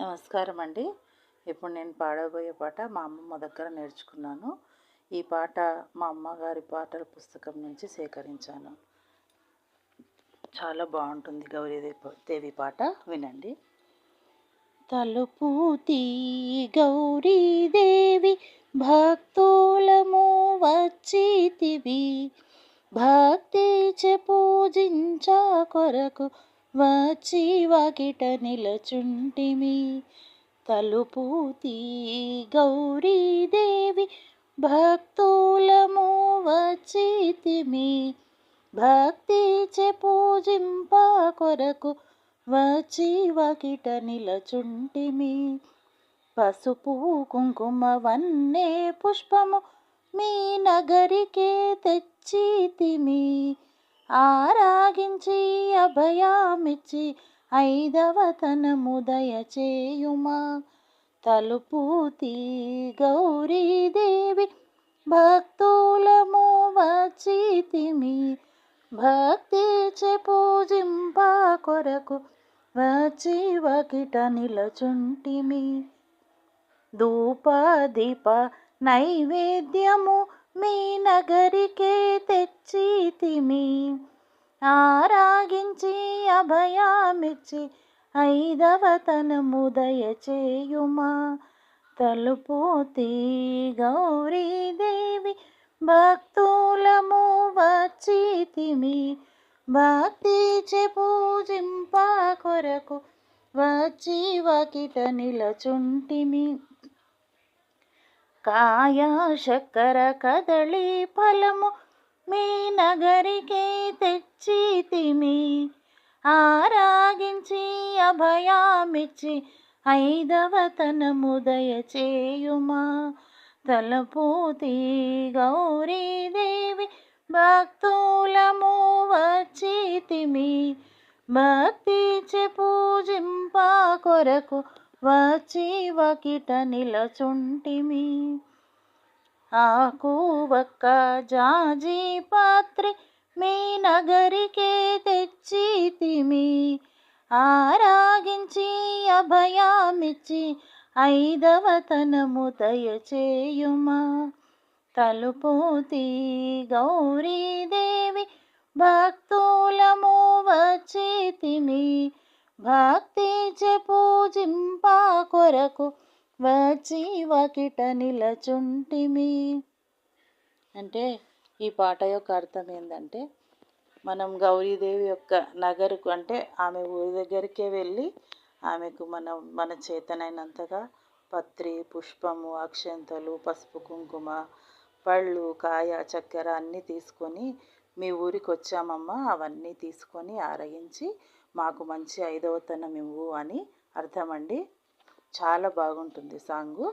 నమస్కారం అండి ఇప్పుడు నేను పాడబోయే పాట మా అమ్మమ్మ దగ్గర నేర్చుకున్నాను. ఈ పాట మా అమ్మగారి పాటల పుస్తకం నుంచి సేకరించాను. చాలా బాగుంటుంది గౌరీదేవి దేవి పాట. వినండి. తలుపు తీ గౌరీదేవి భక్తులము వచ్చితివి భక్తి చె పూజించ కొరకు వచ్చి వాకిట నిలచుంటిమి. తలుపు తీ గౌరీదేవి భక్తులము వచ్చితిమి. భక్తి చె పూజింప కొరకు వచ్చి వాకిట నిలచుంటిమి. పసుపు కుంకుమ వన్నే పుష్పము మీ నగరికే తెచ్చితిమి. ఆరాగించి అభయామిచ్చి ఐదవ తనము దయచేయుమా. తలుపు తీ గౌరీదేవి భక్తులము వచ్చితిమి భక్తి చే పూజింప కొరకు వచ్చి వకిట నిలచుంటిమి. ధూప దీప నైవేద్యము మీ నగరికే తెచ్చితిమి ఆరాగించి అభయామిచ్చి ఐదవ ముదయ దయచేయుమా. తలుపు తీ గౌరీదేవి భక్తులము వచ్చితిమి భక్తి చె పూజింప కొరకు వచ్చి వకిట నిలచుంటిమి. కాయ చక్కెర కదళి ఫలము మీ నగరికే తెచ్చితిమి ఆరాగించి అభయామిచ్చి ఐదవతనము దయచేయుమా. తలపూతి గౌరీదేవి భక్తులము వచ్చితిమి భక్తి చె పూజింప కొరకు వచ్చి వకిట నిలచుంటిమి. ఆకూవక్క జాజీ పాత్రి మీ నగరికే తెచ్చితిమి ఆరాగించి అభయామిచ్చి ఐదవతనము దయచేయుమా. తలుపోతి గౌరీదేవి భక్తులము వచ్చితిమి భక్తి చె పూజింపా కొరకు వచ్చి వాకిట నిలచుంటిమి. అంటే ఈ పాట యొక్క అర్థం ఏంటంటే మనం గౌరీదేవి యొక్క నగరుకు అంటే ఆమె ఊరి దగ్గరికే వెళ్ళి ఆమెకు మనం మన చేతనైనంతగా పత్రి పుష్పము అక్షంతలు పసుపు కుంకుమ పళ్ళు కాయ చక్కెర అన్నీ తీసుకొని మీ ఊరికి వచ్చామమ్మా అవన్నీ తీసుకొని ఆరగించి మాకు మంచి ఐదవతనం ఇవ్వు అని అర్థమండి. చాలా బాగుంటుంది సాంగు.